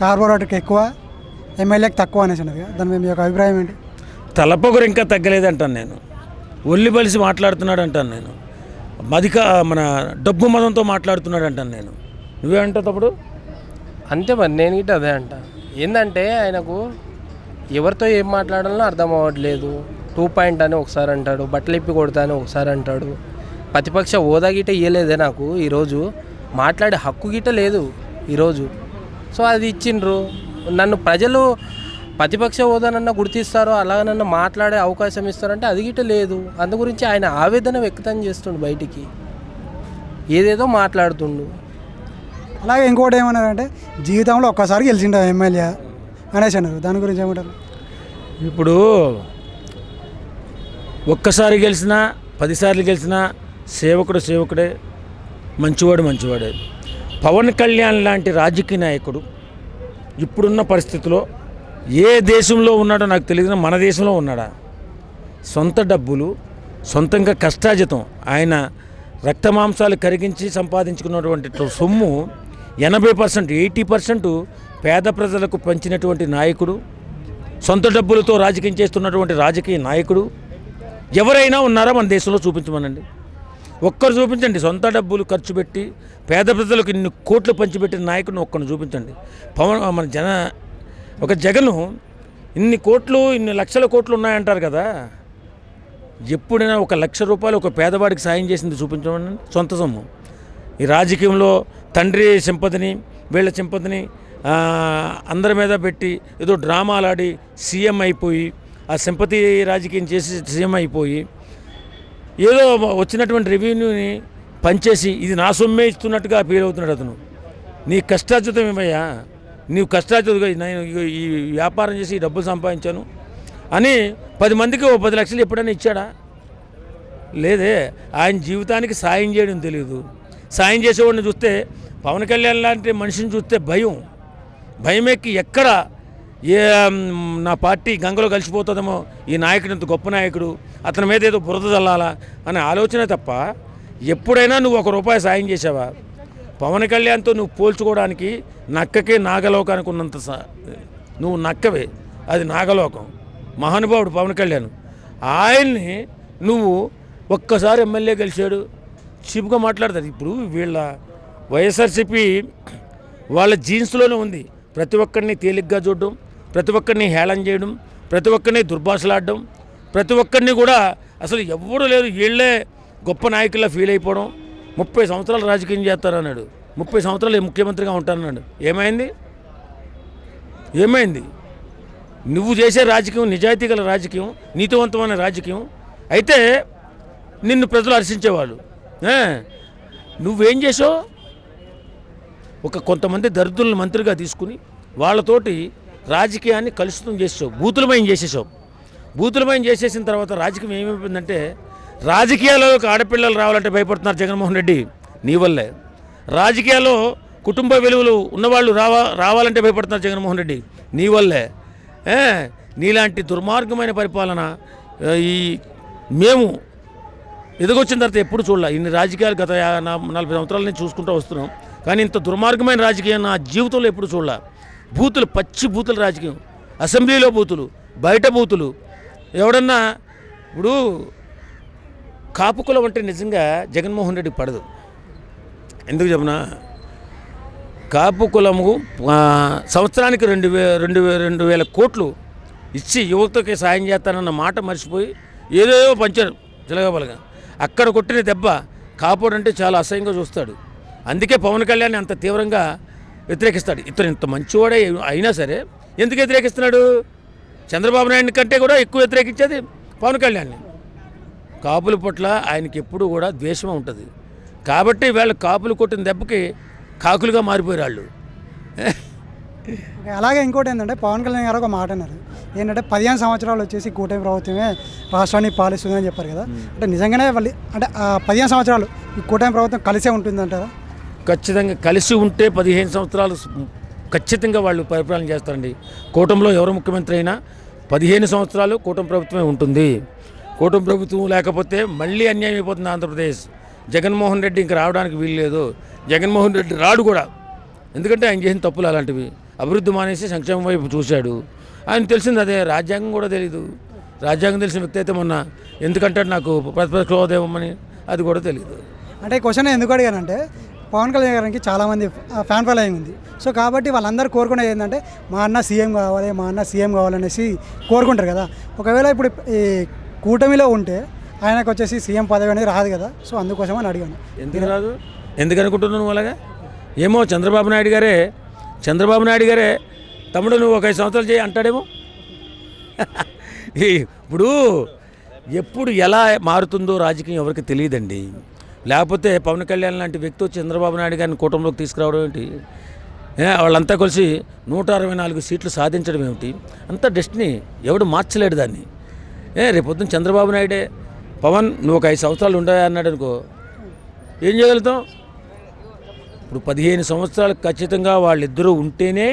కార్పొరేటర్కి ఎక్కువ ఎమ్మెల్యేకి తక్కువ అనేసి ఉన్నది. దాని మీద మీ యొక్క అభిప్రాయం ఏంటి? తలపొగరు ఇంకా తగ్గలేదు అంటాను నేను. ఒల్లి బలిసి మాట్లాడుతున్నాడు అంటాను నేను. మదిక మన డబ్బు మదంతో మాట్లాడుతున్నాడు అంటాను నేను నువ్వేమంటావు తప్పుడు అంతే మరి నేను గిట్ట అదే అంట. ఏంటంటే ఆయనకు ఎవరితో ఏం మాట్లాడాలో అర్థం అవ్వట్లేదు. టూ పాయింట్ అని ఒకసారి అంటాడు బట్టలు ఇప్పి కొడతా అని ఒకసారి అంటాడు. ప్రతిపక్ష హోదా గిట్ట ఇయ్యలేదే నాకు ఈరోజు. మాట్లాడే హక్కు గిట్ట లేదు ఈరోజు. సో అది ఇచ్చిండ్రు. నన్ను ప్రజలు ప్రతిపక్ష హోదానన్నా గుర్తిస్తారో అలాగనన్నా మాట్లాడే అవకాశం ఇస్తారంటే అది గిట్ట లేదు. అందు గురించి ఆయన ఆవేదన వ్యక్తం చేస్తుండు బయటికి. ఏదేదో మాట్లాడుతుండు. అలాగే ఇంకోటి ఏమన్నారంటే జీవితంలో ఒక్కసారి గెలిచిండు ఎమ్మెల్యే అనేసి అన్నారు. దాని గురించి ఏమంటారు? ఇప్పుడు ఒక్కసారి గెలిచినా పదిసార్లు గెలిచినా సేవకుడు సేవకుడే మంచివాడు మంచివాడే. పవన్ కళ్యాణ్ లాంటి రాజకీయ నాయకుడు ఇప్పుడున్న పరిస్థితిలో ఏ దేశంలో ఉన్నాడో నాకు తెలియదు మన దేశంలో ఉన్నాడా? సొంత డబ్బులు సొంతంగా కష్టాజితం ఆయన రక్తమాంసాలు కరిగించి సంపాదించుకున్నటువంటి సొమ్ము ఎనభై పర్సెంట్ ఎయిటీ పర్సెంట్ పేద ప్రజలకు పంచినటువంటి నాయకుడు సొంత డబ్బులతో రాజకీయం చేస్తున్నటువంటి రాజకీయ నాయకుడు. ఎవరైనా ఉన్నారా మన దేశంలో? చూపించమనండి. ఒక్కరు చూపించండి. సొంత డబ్బులు ఖర్చు పెట్టి పేద ప్రజలకు ఇన్ని కోట్లు పంచిపెట్టిన నాయకుడిని ఒక్కరిని చూపించండి. పవన్ మన జన ఒక జగను ఇన్ని కోట్లు ఇన్ని లక్షల కోట్లు ఉన్నాయంటారు కదా. ఎప్పుడైనా ఒక లక్ష రూపాయలు ఒక పేదవాడికి సాయం చేసింది చూపించమని సొంత సొమ్ము. ఈ రాజకీయంలో తండ్రి సింపతిని వీళ్ళ సింపతిని అందరి మీద పెట్టి ఏదో డ్రామాలు ఆడి సీఎం అయిపోయి ఆ సింపతి రాజకీయం చేసి సీఎం అయిపోయి ఏదో వచ్చినటువంటి రెవెన్యూని పంచేసి ఇది నా సొమ్మే ఇస్తున్నట్టుగా ఫీల్ అవుతున్నాడు అతను. నీ కష్టార్జితం ఏమయ్యా? నీవు కష్టార్జితంగా నేను ఈ వ్యాపారం చేసి డబ్బులు సంపాదించాను అని పది మందికి ఓ పది లక్షలు ఎప్పుడైనా ఇచ్చాడా? లేదే ఆయన జీవితానికి సాయం చేయడం తెలియదు సాయం చేసేవాడిని చూస్తే పవన్ కళ్యాణ్ లాంటి మనిషిని చూస్తే భయం. భయం ఎక్కి ఎక్కడ ఏ నా పార్టీ గంగలో కలిసిపోతుందేమో ఈ నాయకుడు ఇంత గొప్ప నాయకుడు అతని మీద ఏదో బురద చల్లాలా అనే ఆలోచన తప్ప ఎప్పుడైనా నువ్వు ఒక రూపాయి సాయం చేసావా పవన్ కళ్యాణ్తో నువ్వు పోల్చుకోవడానికి నక్కకే నాగలోకానికి ఉన్నంత సా నువ్వు నక్కవే అది నాగలోకం మహానుభావుడు పవన్ కళ్యాణ్. ఆయన్ని నువ్వు ఒక్కసారి ఎమ్మెల్యే గెలిచాడు చీప్గా మాట్లాడతారు. ఇప్పుడు వీళ్ళ వైఎస్ఆర్సీపీ వాళ్ళ జీన్స్లోనే ఉంది. ప్రతి ఒక్కరిని తేలిగ్గా చూడడం ప్రతి ఒక్కరిని హేళన చేయడం ప్రతి ఒక్కరిని దుర్భాషలాడడం ప్రతి ఒక్కరిని కూడా అసలు ఎవ్వరూ లేరు వీళ్ళే గొప్ప నాయకుల్లా ఫీల్ అయిపోవడం. ముప్పై సంవత్సరాలు రాజకీయం చేస్తారన్నాడు. ముప్పై సంవత్సరాలు ముఖ్యమంత్రిగా ఉంటానన్నాడు. ఏమైంది? ఏమైంది? నువ్వు చేసే రాజకీయం నిజాయితీ గల రాజకీయం నీతివంతమైన రాజకీయం. అయితే నిన్ను ప్రజలు హర్షించేవాళ్ళు. నువ్వేం చేసావు? ఒక కొంతమంది దరిద్రులను మంత్రిగా తీసుకుని వాళ్ళతోటి రాజకీయాన్ని కలుషితం చేసావు బూతులమయం చేసేసావు. బూతులమయం చేసేసిన తర్వాత రాజకీయం ఏమైపోయిందంటే రాజకీయాల్లో ఆడపిల్లలు రావాలంటే భయపడుతున్నారు జగన్మోహన్ రెడ్డి నీ వల్లే. రాజకీయాల్లో కుటుంబ విలువలు ఉన్నవాళ్ళు రావా రావాలంటే భయపడుతున్నారు జగన్మోహన్ రెడ్డి నీ వల్లే. నీలాంటి దుర్మార్గమైన పరిపాలన ఈ మేము ఎదుగొచ్చిన తర్వాత ఎప్పుడు చూడాలి? ఇన్ని రాజకీయాలు గత నలభై సంవత్సరాల నుంచి చూసుకుంటూ వస్తున్నాం. కానీ ఇంత దుర్మార్గమైన రాజకీయం నా జీవితంలో ఎప్పుడు చూడాల. బూతులు పచ్చి బూతుల రాజకీయం. అసెంబ్లీలో బూతులు బయట బూతులు. ఎవడన్నా ఇప్పుడు కాపు కులం అంటే నిజంగా జగన్మోహన్ రెడ్డి పడదు. ఎందుకు చెప్పనా? కాపు కులము సంవత్సరానికి రెండు వే రెండు రెండు వేల కోట్లు ఇచ్చి యువతకి సాయం చేస్తానన్న మాట మర్చిపోయి ఏదేదో పంచారు చిలగబలగా అక్కడ కొట్టిన దెబ్బ కాపుడు అంటే చాలా అసహ్యంగా చూస్తాడు. అందుకే పవన్ కళ్యాణ్ అంత తీవ్రంగా వ్యతిరేకిస్తాడు. ఇతను ఇంత మంచివాడే అయినా సరే ఎందుకు వ్యతిరేకిస్తున్నాడు? చంద్రబాబు నాయుడు కంటే కూడా ఎక్కువ వ్యతిరేకించేది పవన్ కళ్యాణ్ని. కాపుల పట్ల ఆయనకి ఎప్పుడు కూడా ద్వేషం ఉంటుంది. కాబట్టి వీళ్ళు కాపులు కొట్టిన దెబ్బకి కాకులుగా మారిపోయారు వాళ్ళు. అలాగే ఇంకోటి ఏంటంటే పవన్ కళ్యాణ్ గారు ఒక మాట అన్నారు. ఏంటంటే పదిహేను సంవత్సరాలు వచ్చేసి కూటమి ప్రభుత్వమే రాష్ట్రాన్ని పాలిస్తుందని చెప్పారు కదా. అంటే నిజంగానే వాళ్ళు అంటే ఆ పదిహేను సంవత్సరాలు ఈ కూటమి ప్రభుత్వం కలిసే ఉంటుందంటారా? ఖచ్చితంగా కలిసి ఉంటే పదిహేను సంవత్సరాలు ఖచ్చితంగా వాళ్ళు పరిపాలన చేస్తారండి. కూటమిలో ఎవరు ముఖ్యమంత్రి అయినా పదిహేను సంవత్సరాలు కూటమి ప్రభుత్వమే ఉంటుంది. కూటమి ప్రభుత్వం లేకపోతే మళ్ళీ అన్యాయం అయిపోతుంది ఆంధ్రప్రదేశ్. జగన్మోహన్ రెడ్డి ఇంక రావడానికి వీలు లేదు. జగన్మోహన్ రెడ్డి రాడు కూడా. ఎందుకంటే ఆయన చేసిన తప్పులు అలాంటివి. అభివృద్ధి మానేసి సంక్షేమం వైపు చూశాడు. ఆయన తెలిసింది అదే. రాజ్యాంగం కూడా తెలియదు రాజ్యాంగం తెలిసిన వ్యక్తి అయితే మొన్న ఎందుకంటాడు నాకు ప్రతిపక్ష హోదా ఇవ్వమని అది కూడా తెలియదు అంటే క్వశ్చన్ ఎందుకు అడిగానంటే పవన్ కళ్యాణ్ గారికి చాలామంది ఫ్యాన్ ఫాలోయింగ్ ఉంది. సో కాబట్టి వాళ్ళందరూ కోరుకునేది ఏంటంటే మా అన్న సీఎం కావాలి మా అన్న సీఎం కావాలనేసి కోరుకుంటారు కదా. ఒకవేళ ఇప్పుడు ఈ కూటమిలో ఉంటే ఆయనకు వచ్చేసి సీఎం పదవి అనేది రాదు కదా. సో అందుకోసం అని అడిగాను. ఎందుకు రాదు? ఎందుకు అనుకుంటున్నావు నువ్వు అలాగా? ఏమో చంద్రబాబు నాయుడు గారే చంద్రబాబు నాయుడు గారే తమ్ముడు నువ్వు ఒక ఐదు సంవత్సరాలు చేయి అంటాడేమో? ఇప్పుడు ఎప్పుడు ఎలా మారుతుందో రాజకీయం ఎవరికి తెలియదండి. లేకపోతే పవన్ కళ్యాణ్ లాంటి వ్యక్తి చంద్రబాబు నాయుడు గారిని కూటమిలోకి తీసుకురావడం ఏంటి? వాళ్ళంతా కలిసి నూట అరవై నాలుగు సీట్లు సాధించడం ఏమిటి? అంత డెస్టినీ ఎవడు మార్చలేడు దాన్ని. ఏ రేపొద్దున చంద్రబాబు నాయుడే పవన్ నువ్వు ఒక ఐదు సంవత్సరాలు ఉండే అన్నాడు అనుకో. ఏం చేయగలుగుతాం? ఇప్పుడు పదిహేను సంవత్సరాలు ఖచ్చితంగా వాళ్ళిద్దరూ ఉంటేనే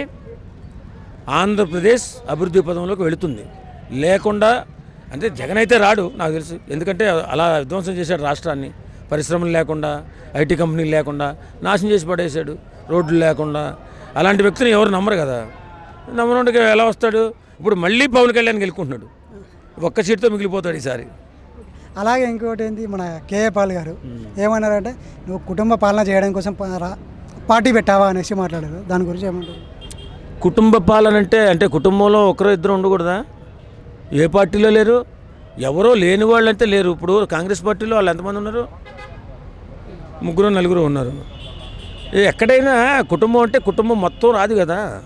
ఆంధ్రప్రదేశ్ అభివృద్ధి పదంలోకి వెళుతుంది. లేకుండా అంటే జగన్ అయితే రాడు నాకు తెలుసు. ఎందుకంటే అలా విధ్వంసం చేశాడు రాష్ట్రాన్ని. పరిశ్రమలు లేకుండా ఐటీ కంపెనీలు లేకుండా నాశనం చేసి పడేశాడు. రోడ్లు లేకుండా. అలాంటి వ్యక్తిని ఎవరు నమ్మరు కదా. నమ్మనుండగా ఎలా వస్తాడు? ఇప్పుడు మళ్ళీ పవన్ కళ్యాణ్ గెలుకుంటున్నాడు ఒక్క సీట్తో మిగిలిపోతాడు ఈసారి. అలాగే ఇంకోటి ఏంటి మన కేఏ పాల్ గారు. ఏమన్నారంటే నువ్వు కుటుంబ పాలన చేయడం కోసం పార్టీ పెట్టావా? అనేసి మాట్లాడారు. దాని గురించి ఏమంటారు? కుటుంబ పాలన అంటే అంటే కుటుంబంలో ఒకరో ఇద్దరు ఉండకూడదా? ఏ పార్టీలో లేరు? ఎవరో లేని వాళ్ళు అంటే లేరు. ఇప్పుడు కాంగ్రెస్ పార్టీలో వాళ్ళు ఎంతమంది ఉన్నారు? ముగ్గురు నలుగురు ఉన్నారు. ఎక్కడైనా కుటుంబం అంటే కుటుంబం మొత్తం రాదు కదా.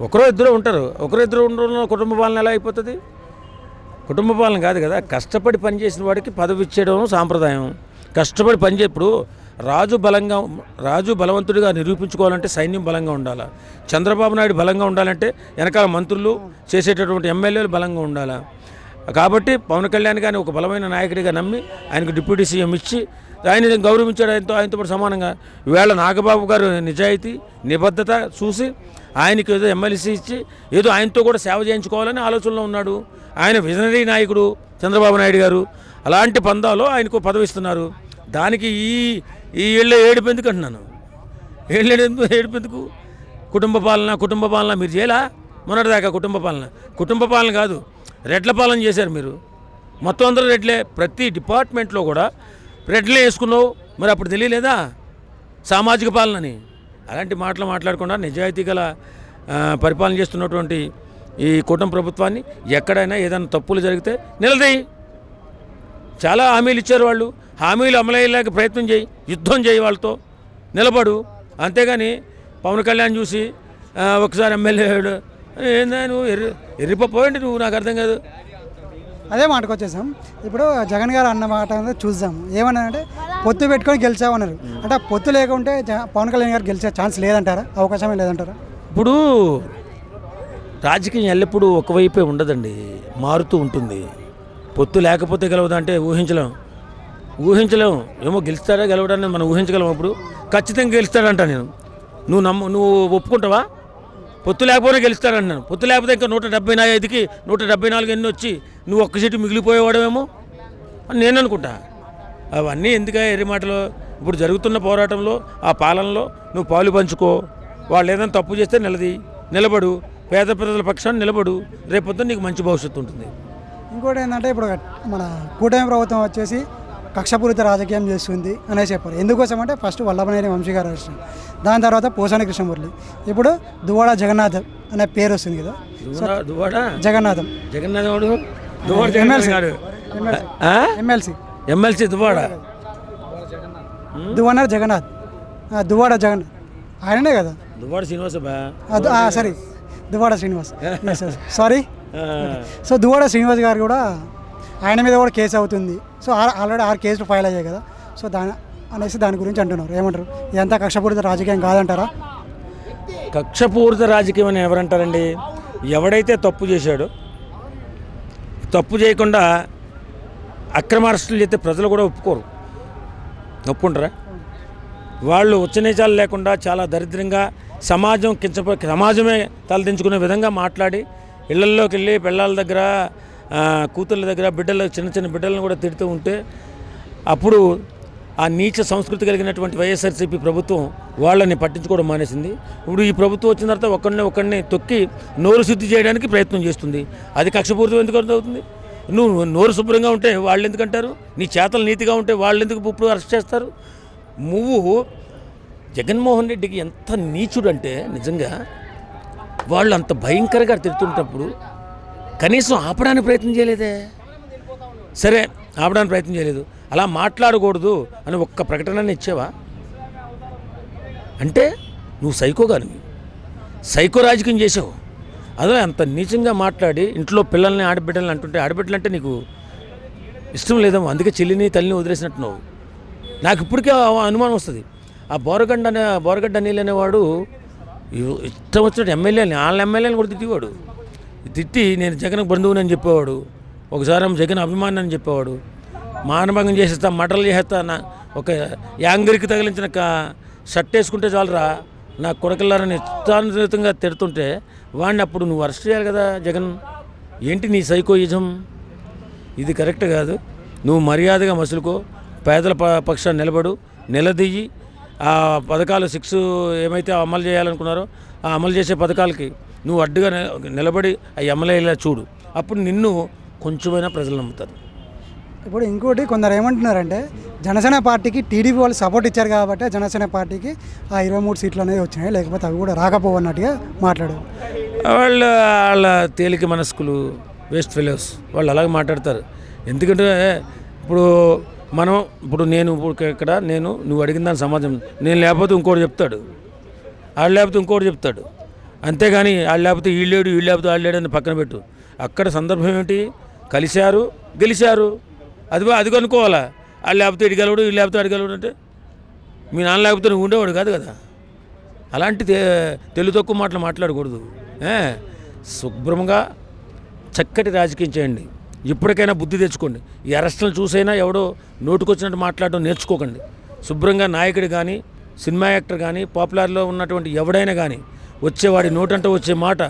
ఒకరో ఇద్దరు ఉంటారు. ఒకరో ఇద్దరు ఉండడం కుటుంబ పాలన ఎలా అయిపోతుంది? కుటుంబ పాలన కాదు కదా. కష్టపడి పనిచేసిన వాడికి పదవి ఇచ్చేయడం సాంప్రదాయం. కష్టపడి పనిచేప్పుడు రాజు బలంగా రాజు బలవంతుడిగా నిరూపించుకోవాలంటే సైన్యం బలంగా ఉండాలి. చంద్రబాబు నాయుడు బలంగా ఉండాలంటే వెనకాల మంత్రులు చేసేటటువంటి ఎమ్మెల్యేలు బలంగా ఉండాలి. కాబట్టి పవన్ కళ్యాణ్ గారిని ఒక బలమైన నాయకుడిగా నమ్మి ఆయనకు డిప్యూటీ సీఎం ఇచ్చి ఆయన గౌరవించాడు ఆయనతో ఆయనతో పాటు సమానంగా ఈవేళ నాగబాబు గారు నిజాయితీ నిబద్ధత చూసి ఆయనకి ఏదో ఎమ్మెల్సీ ఇచ్చి ఏదో ఆయనతో కూడా సేవ చేయించుకోవాలని ఆలోచనలో ఉన్నాడు. ఆయన విజనరీ నాయకుడు చంద్రబాబు నాయుడు గారు. అలాంటి పందాలో ఆయనకు పదవి ఇస్తున్నారు. దానికి ఈ ఈ ఏళ్ళ ఏడుపెందుకు అంటున్నాను. ఏళ్ళ ఏడుపెందుకు? కుటుంబ పాలన కుటుంబ పాలన మీరు చేయలా? మొన్నటిదాకా కుటుంబ పాలన. కుటుంబ పాలన కాదు రెడ్ల పాలన చేశారు మీరు. మొత్తం అందరూ రెడ్లే. ప్రతి డిపార్ట్మెంట్లో కూడా రెడ్లే వేసుకున్నావు? మరి అప్పుడు తెలియలేదా? సామాజిక పాలనని. అలాంటి మాటలు మాట్లాడకుండా నిజాయితీ గల పరిపాలన చేస్తున్నటువంటి ఈ కూటమి ప్రభుత్వాన్ని ఎక్కడైనా ఏదైనా తప్పులు జరిగితే నిలదీయి. చాలా హామీలు ఇచ్చారు వాళ్ళు. హామీలు అమలయ్యేలాగా ప్రయత్నం చేయి. యుద్ధం చేయి వాళ్ళతో. నిలబడు. అంతేగాని పవన్ కళ్యాణ్ చూసి ఒకసారి ఎమ్మెల్యే అయ్యాడు. ఏందా నువ్వు ఎర్రి ఎర్రిపోయింది నువ్వు? నాకు అర్థం కాదు. అదే మాటకు వచ్చేసాం. ఇప్పుడు జగన్ గారు అన్న మాట చూద్దాం చూద్దాం. ఏమన్నారంటే పొత్తు పెట్టుకొని గెలిచామన్నారు అంటే పొత్తు లేకుంటే పవన్ కళ్యాణ్ గారు గెలిచే ఛాన్స్ లేదంటారా? అవకాశమే లేదంటారా? ఇప్పుడు రాజకీయం ఎల్లప్పుడూ ఒకవైపే ఉండదండి. మారుతూ ఉంటుంది. పొత్తు లేకపోతే గెలవదంటే ఊహించలేం. ఊహించలేం. ఏమో గెలుస్తారా గెలవడాన్ని మనం ఊహించగలం అప్పుడు ఖచ్చితంగా గెలుస్తాడంట నేను. నువ్వు నమ్ము నువ్వు ఒప్పుకుంటావా? పొత్తు లేకపోతే గెలుస్తాడంటున్నాను పొత్తు లేకపోతే ఇంకా నూట డెబ్బై ఐదుకి నూట డెబ్బై నాలుగు ఎన్ని వచ్చి నువ్వు ఒక్క సీటు మిగిలిపోయేవాడమేమో అని నేను అనుకుంటా అవన్నీ ఎందుక ఎర్రి మాటలు? ఇప్పుడు జరుగుతున్న పోరాటంలో ఆ పాలనలో నువ్వు పాలు పంచుకో. వాళ్ళు ఏదైనా తప్పు చేస్తే నిలది. నిలబడు. పేద ప్రజల పక్షాన్ని నిలబడు. రేపొద్దున నీకు మంచి భవిష్యత్తు ఉంటుంది. ఇంకోటి ఏంటంటే ఇప్పుడు మన కూటమి ప్రభుత్వం వచ్చేసి కక్షపూరిత రాజకీయం చేస్తుంది అనేసి చెప్పారు ఎందుకోసం అంటే ఫస్ట్ వల్లభనేని వంశీ గారు అరెస్ట్ దాని తర్వాత పోసాని కృష్ణమురళి. ఇప్పుడు దువాడ జగన్నాథ్ అనే పేరు వస్తుంది కదా. జగన్నాథం. జగన్నాథ్ దువ్వాడ జగన్నాథ్ గారు? ఎమ్మెల్సీ. ఎమ్మెల్సీ దువ్వాడ దువ్వన్నారు జగన్నాథ్. దువ్వాడ జగన్నాథ్. ఆయననే కదా? Duvvada Srinivasa sorry. Duvvada Srinivas. Sorry so Duvvada Srinivas గారు కూడా ఆయన మీద కూడా కేసు అవుతుంది. సో ఆల్రెడీ ఆరు కేసులు ఫైల్ అయ్యాయి కదా. సో దాని అనేసి దాని గురించి అంటున్నారు. ఏమంటారు? ఇదంతా కక్షపూరిత రాజకీయం కాదంటారా? కక్షపూరిత రాజకీయం అని ఎవరంటారండి? ఎవడైతే తప్పు చేశాడో తప్పు చేయకుండా అక్రమ అరెస్టులు చేస్తే ప్రజలు కూడా ఒప్పుకోరు. ఒప్పుకుంటారా? వాళ్ళు ఉచ్చనీచాలు లేకుండా చాలా దరిద్రంగా సమాజం కించప సమాజమే తలదించుకునే విధంగా మాట్లాడి ఇళ్ళల్లోకి వెళ్ళి పిల్లల దగ్గర కూతుళ్ళ దగ్గర బిడ్డలు చిన్న చిన్న బిడ్డలను కూడా తిడుతూ ఉంటే అప్పుడు ఆ నీచ సంస్కృతి కలిగినటువంటి వైఎస్ఆర్సీపీ ప్రభుత్వం వాళ్ళని పట్టించుకోవడం మానేసింది. ఇప్పుడు ఈ ప్రభుత్వం వచ్చిన తర్వాత ఒకరిని ఒకరిని తొక్కి నోరు శుద్ధి చేయడానికి ప్రయత్నం చేస్తుంది. అది కక్షపూరితం ఎందుకు అవుతుంది? నువ్వు నోరు శుభ్రంగా ఉంటే వాళ్ళు ఎందుకంటారు? నీ చేతలు నీతిగా ఉంటే వాళ్ళు ఎందుకు ఇప్పుడు అరెస్ట్ చేస్తారు? నువ్వు జగన్మోహన్ రెడ్డికి ఎంత నీచుడంటే నిజంగా వాళ్ళు అంత భయంకరంగా తిడుతుంటప్పుడు కనీసం ఆపడానికి ప్రయత్నం చేయలేదే. సరే ఆపడానికి ప్రయత్నం చేయలేదు. అలా మాట్లాడకూడదు అని ఒక్క ప్రకటనని ఇచ్చావా? అంటే నువ్వు సైకోగానివి సైకో రాజకీయం చేసావు. అదే అంత నీచంగా మాట్లాడి ఇంట్లో పిల్లల్ని ఆడబిడ్డలని అంటుంటే ఆడబిడ్డలంటే నీకు ఇష్టం లేదేమో అందుకే చెల్లిని తల్లిని వదిలేసినట్టు నువ్వు నాకు ఇప్పటికే ఆ అనుమానం వస్తుంది. ఆ బోరగడ్డ అనే బోరగడ్డ అనిల్ అనేవాడు ఇష్టం వచ్చినట్టు ఎమ్మెల్యేని వాళ్ళ ఎమ్మెల్యేని కూడా తిట్టేవాడు. తిట్టి నేను జగన్ బంధువుని అని చెప్పేవాడు ఒకసారి జగన్ అభిమాని అని చెప్పేవాడు మానభంగం చేసేస్తా మటలు చేసేస్తా నా ఒక యాంగరికి తగిలించిన క- షర్ట్ వేసుకుంటే చాలరా. నా కొడకల్లారని ఇష్టానుసరితంగా తిడుతుంటే వాడిని అప్పుడు నువ్వు అరెస్ట్ చేయాలి కదా జగన్. ఏంటి నీ సైకోయిజం? ఇది కరెక్ట్ కాదు. నువ్వు మర్యాదగా మసులుకో పేదల ప- పక్షాన్ని నిలబడు నిలదీయి. ఆ పథకాలు సిక్స్ ఏమైతే అమలు చేయాలనుకున్నారో ఆ అమలు చేసే పథకాలకి నువ్వు అడ్డుగా నిలబడి అవి అమలయ్యేలా చూడు. అప్పుడు నిన్ను కొంచెమైనా ప్రజలు నమ్ముతారు. ఇప్పుడు ఇంకోటి కొందరు ఏమంటున్నారంటే జనసేన పార్టీకి టీడీపీ వాళ్ళు సపోర్ట్ ఇచ్చారు కాబట్టి జనసేన పార్టీకి ఆ ఇరవై మూడు సీట్లు అనేది వచ్చినాయి లేకపోతే అవి కూడా రాకపోవన్నట్టుగా మాట్లాడారు. వాళ్ళ వాళ్ళ తేలిక మనస్కులు వేస్ట్ ఫెలోస్ వాళ్ళు అలాగే మాట్లాడతారు. ఎందుకంటే ఇప్పుడు మనం ఇప్పుడు నేను ఇప్పుడు ఇక్కడ నేను నువ్వు అడిగిన దాని సమాజం నేను లేకపోతే ఇంకోటి చెప్తాడు. వాళ్ళు లేకపోతే ఇంకోటి చెప్తాడు. అంతేగాని వాళ్ళు లేకపోతే వీళ్ళేడు వీళ్ళు లేకపోతే వాళ్ళు లేడు అని పక్కన పెట్టు. అక్కడ సందర్భం ఏమిటి? కలిశారు గెలిచారు అది అది కనుక్కోవాలా? వాళ్ళు లేకపోతే ఇడిగలడు వీళ్ళు లేకపోతే అడిగలడు అంటే? మీ నాన్న లేకపోతే నువ్వు ఉండేవాడు కాదు కదా? అలాంటి తెలుగు తక్కువ మాటలు మాట్లాడకూడదు. శుభ్రంగా చక్కటి రాజకీయం చేయండి. ఇప్పటికైనా బుద్ధి తెచ్చుకోండి. ఈ అరెస్టులు చూసైనా ఎవడో నోటుకొచ్చినట్టు మాట్లాడడం నేర్చుకోకండి. శుభ్రంగా నాయకుడు కానీ సినిమా యాక్టర్ కానీ పాపులర్లో ఉన్నటువంటి ఎవడైనా కానీ వచ్చేవాడి నోటంటే వచ్చే మాట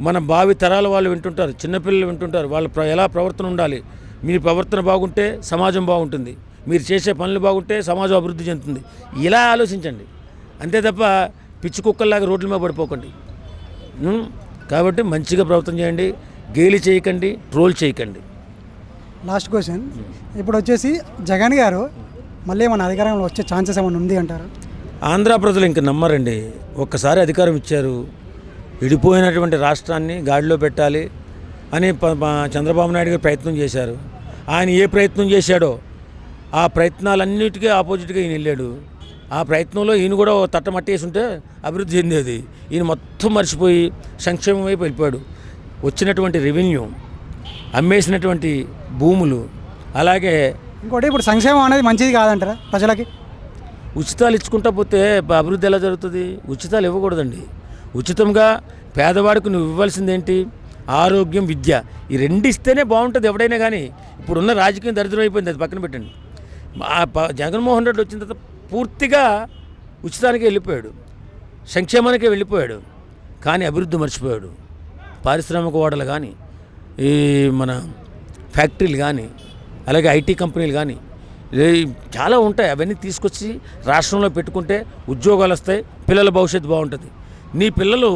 మన భావి తరాల వాళ్ళు వింటుంటారు చిన్నపిల్లలు వింటుంటారు. వాళ్ళు ఎలా ప్రవర్తన ఉండాలి? మీ ప్రవర్తన బాగుంటే సమాజం బాగుంటుంది. మీరు చేసే పనులు బాగుంటే సమాజం అభివృద్ధి చెందుతుంది. ఇలా ఆలోచించండి. అంతే తప్ప పిచ్చి కుక్కల్లాగా రోడ్ల మీద పడిపోకండి? కాబట్టి మంచిగా ప్రవర్తన చేయండి. గేలి చేయకండి ట్రోల్ చేయకండి. లాస్ట్ క్వశ్చన్ ఇప్పుడు వచ్చేసి జగన్ గారు మళ్ళీ మన అధికారంలో వచ్చే ఛాన్సెస్ ఏమైనా ఉంది అంటారు? ఆంధ్ర ప్రజలు ఇంక నమ్మరండి. ఒక్కసారి అధికారం ఇచ్చారు. విడిపోయినటువంటి రాష్ట్రాన్ని గాడిలో పెట్టాలి. అని చంద్రబాబు నాయుడు గారు ప్రయత్నం చేశారు. ఆయన ఏ ప్రయత్నం చేశాడో ఆ ప్రయత్నాలన్నిటికీ ఆపోజిట్గా ఈయన వెళ్ళాడు. ఆ ప్రయత్నంలో ఈయన కూడా ఓ తట్ట మట్టేసి ఉంటే అభివృద్ధి చెందేది. ఈయన మొత్తం మర్చిపోయి సంక్షేమం వైపు వెళ్ళిపోయాడు. వచ్చినటువంటి రెవెన్యూ అమ్మేసినటువంటి భూములు అలాగే ఇంకోటి ఇప్పుడు సంక్షేమం అనేది మంచిది కాదంటారా ప్రజలకి? ఉచితాలు ఇచ్చుకుంటా పోతే అభివృద్ధి ఎలా జరుగుతుంది? ఉచితాలు ఇవ్వకూడదండి. ఉచితంగా పేదవాడికి నువ్వు ఇవ్వాల్సింది ఏంటి ఆరోగ్యం విద్య ఈ రెండు ఇస్తేనే బాగుంటుంది ఎవడైనా కానీ ఇప్పుడున్న రాజకీయం దరిద్రం అయిపోయింది అది పక్కన పెట్టండి. జగన్మోహన్ రెడ్డి వచ్చిన తర్వాత పూర్తిగా ఉచితానికి వెళ్ళిపోయాడు. సంక్షేమానికే వెళ్ళిపోయాడు. కానీ అభివృద్ధి మర్చిపోయాడు. పారిశ్రామిక ఓడలు కానీ ఈ మన ఫ్యాక్టరీలు కానీ అలాగే ఐటీ కంపెనీలు కానీ చాలా ఉంటాయి. అవన్నీ తీసుకొచ్చి రాష్ట్రంలో పెట్టుకుంటే ఉద్యోగాలు వస్తాయి పిల్లల భవిష్యత్తు బాగుంటుంది. నీ పిల్లలు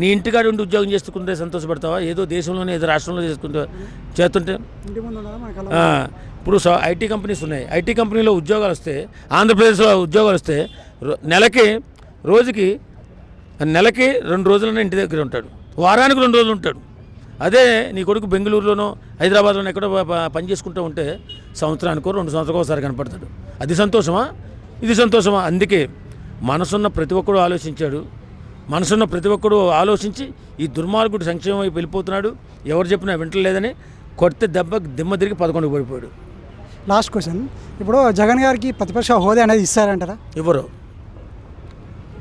నీ ఇంటికాడ ఉండి ఉద్యోగం చేసుకుంటే సంతోషపడతావా? ఏదో దేశంలోనే ఏదో రాష్ట్రంలో చేసుకుంటే చేస్తుంటే? ఇప్పుడు ఐటీ కంపెనీస్ ఉన్నాయి. ఐటీ కంపెనీలో ఉద్యోగాలు వస్తే ఆంధ్రప్రదేశ్లో ఉద్యోగాలు వస్తే నెలకి రోజుకి నెలకి రెండు రోజులనే ఇంటి దగ్గర ఉంటాడు. వారానికి రెండు రోజులు ఉంటాడు. అదే నీ కొడుకు బెంగళూరులోనో హైదరాబాద్లోనో ఎక్కడో పని చేసుకుంటూ ఉంటే సంవత్సరానికో రెండు సంవత్సరాలకు ఒకసారి కనపడతాడు. అది సంతోషమా? ఇది సంతోషమా? అందుకే మనసున్న ప్రతి ఒక్కడు ఆలోచించాడు. మనసున్న ప్రతి ఒక్కడు ఆలోచించి ఈ దుర్మార్గుడు సంక్షేమం వైపు వెళ్ళిపోతున్నాడు. ఎవరు చెప్పినా వింటలేదని కొడితే దెబ్బ దిమ్మ తిరిగి పదకొండుకు పడిపోయాడు. లాస్ట్ క్వశ్చన్ ఇప్పుడు జగన్ గారికి ప్రతిపక్ష హోదా అనేది ఇస్తారంటారా? ఎవరు?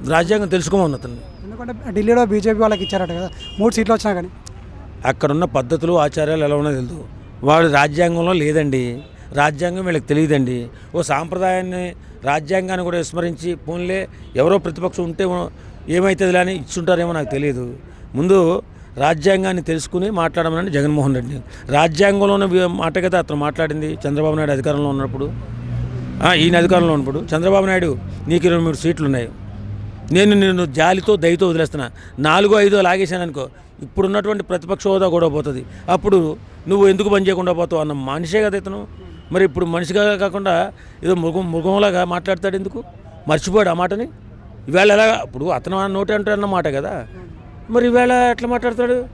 రాజ్యాంగం తెలుసుకోమని అతన్ని. ఎందుకంటే ఢిల్లీలో బీజేపీ వాళ్ళకి ఇచ్చారట కదా. మూడు సీట్లు వచ్చినా కానీ. అక్కడున్న పద్ధతులు ఆచారాలు ఎలా ఉన్నాయో తెలుసు వాడు రాజ్యాంగంలో లేదండి. రాజ్యాంగం వీళ్ళకి తెలియదండి. ఓ సాంప్రదాయాన్ని రాజ్యాంగాన్ని కూడా విస్మరించి పోన్లే ఎవరో ప్రతిపక్షం ఉంటే ఏమవుతుంది అని ఇచ్చుంటారేమో నాకు తెలియదు ముందు రాజ్యాంగాన్ని తెలుసుకుని మాట్లాడమని జగన్మోహన్ రెడ్డి రాజ్యాంగంలో ఉన్న మాట కదా అతను మాట్లాడింది చంద్రబాబు నాయుడు అధికారంలో ఉన్నప్పుడు. ఈయన అధికారంలో ఉన్నప్పుడు. చంద్రబాబు నాయుడు నీకు ఇరవై మూడు సీట్లు ఉన్నాయి నేను నిన్ను జాలితో దయతో వదిలేస్తున్నా. నాలుగో ఐదో లాగేశాను అనుకో ఇప్పుడున్నటువంటి ప్రతిపక్ష హోదా కూడా పోతుంది. అప్పుడు నువ్వు ఎందుకు పని చేయకుండా పోతావు అన్న మనిషే కదా ఇతను. మరి ఇప్పుడు మనిషిగా కాకుండా ఏదో మృగం మృగంలాగా మాట్లాడతాడు ఎందుకు? మర్చిపోయాడు ఆ మాటని? ఈవేళ ఎలా ఇప్పుడు అతను ఆ నోటి అంటే మాట కదా. మరి ఈవేళ ఎట్లా మాట్లాడతాడు?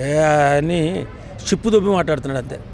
ఏ అని చిప్పు దొబ్బి మాట్లాడుతున్నాడు అంతే.